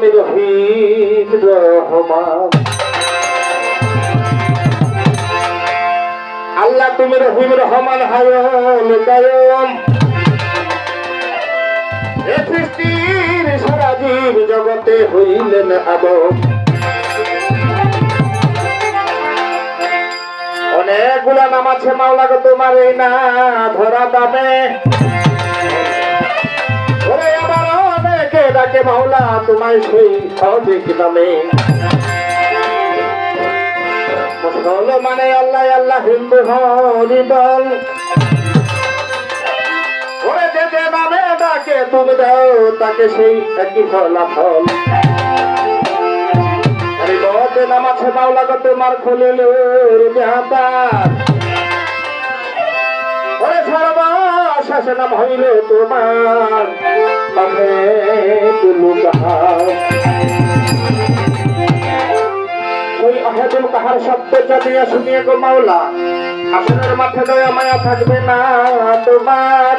তুমি রহিম রহমান। আল্লাহ তুমি রহিম রহমান হায়ম কায়ম এ জগতে হইলেন আদম। অনেকগুলা নাম আছে মাওলাকে তোমার এই না ধরা দামে। অনেকে ডাকে মাওলা, তোমায় সেই সঠিক নামে? মুসলমানে আল্লাহ আল্লাহ হিন্দু হরি বল। ওরে যে যে নামে ডাকে, তুমি দাও তাকে সেই একই ফলাফল। আরে বদে মাওলা গো, তোমার খুলিল জাহাতার ওরে সর্বশেষ নাম হইল তোমার। পাখে তুলু কাহার ওই আহাদুল কাহার শব্দ জানিয়া শুনিয়ে গো মাওলা আসনের মাঠে দয়া মায়া থাকবে না তোমার।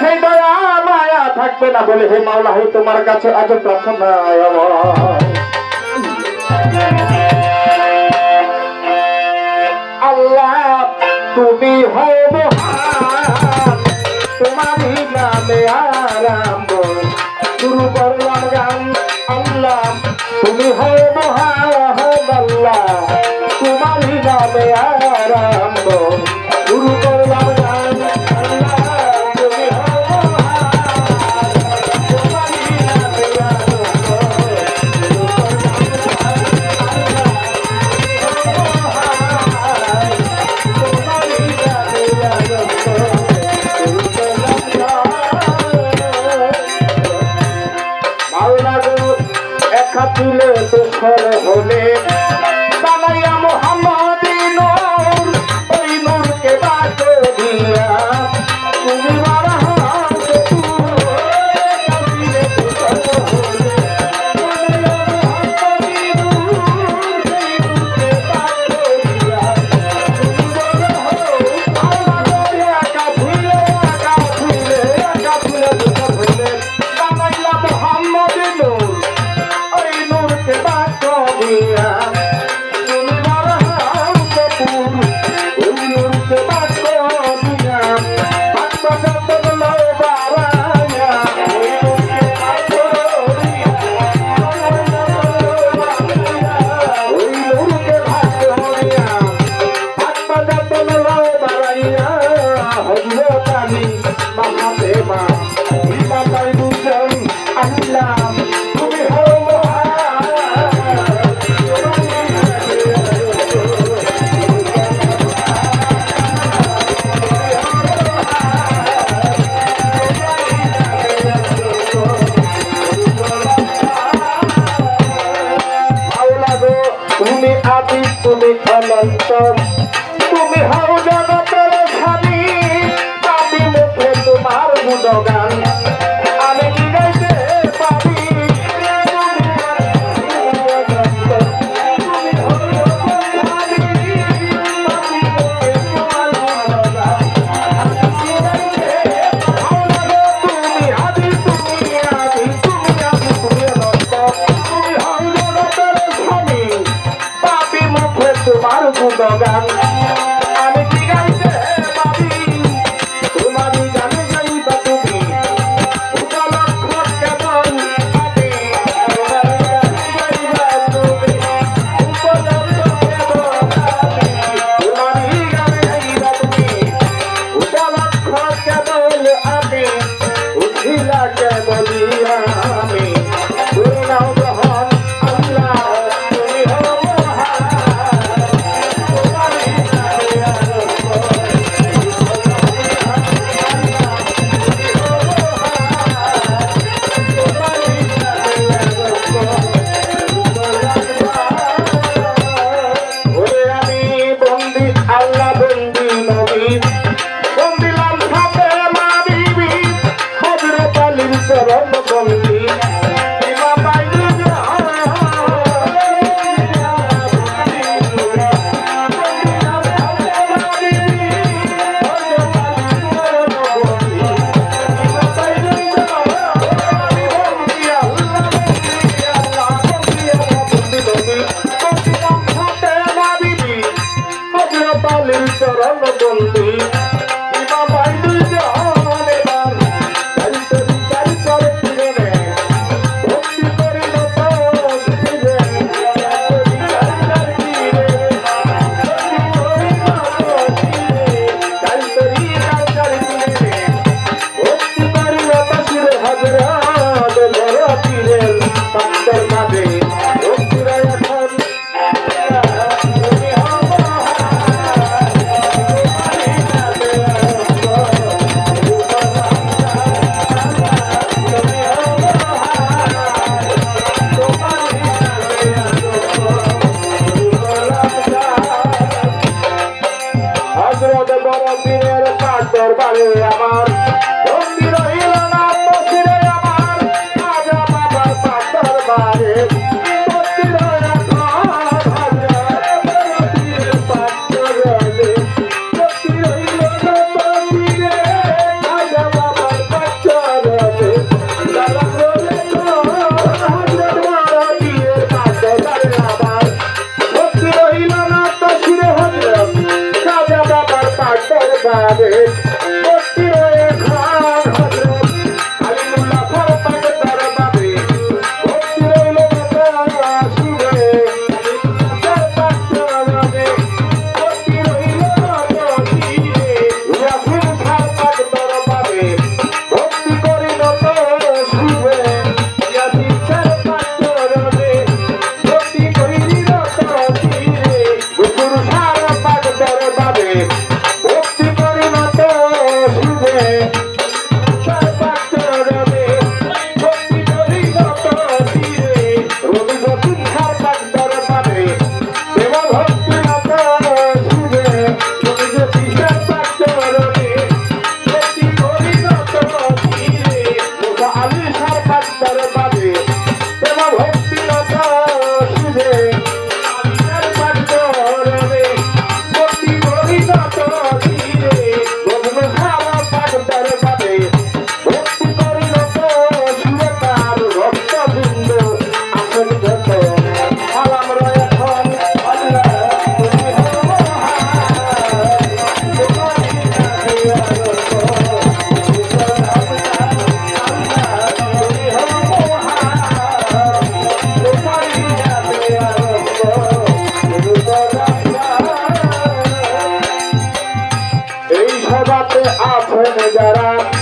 সেই দয়া মায়া থাকবে না বলে হে মাওলা, হে তোমার কাছে আজ প্রার্থনা আল্লাহ, তুমি হও গুরু দিলে তো হলে। অন্তর है बातें आप नजरा।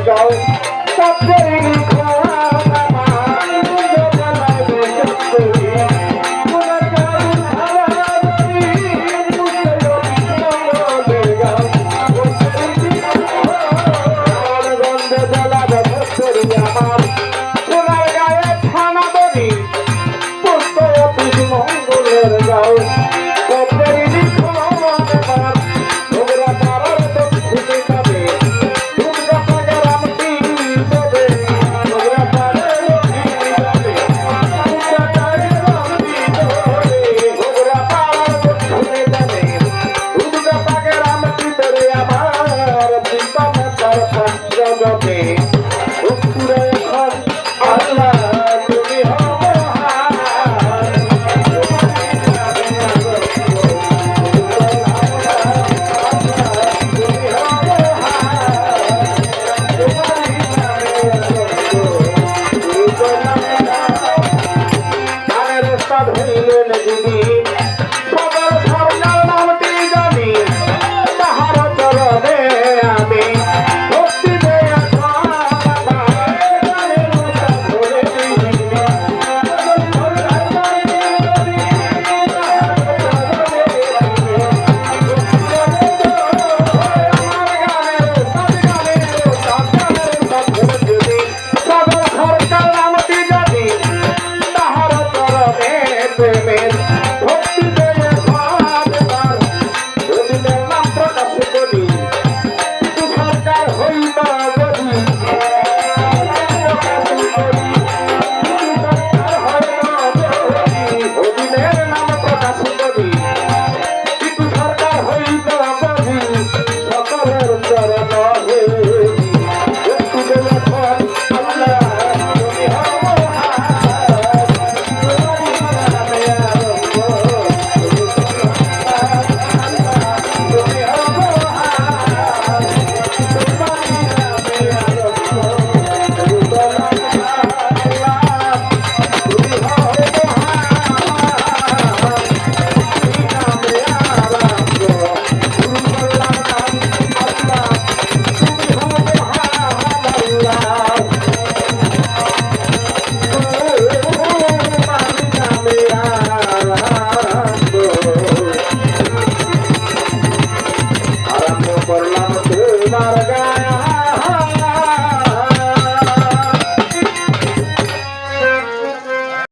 যাও পক্ষে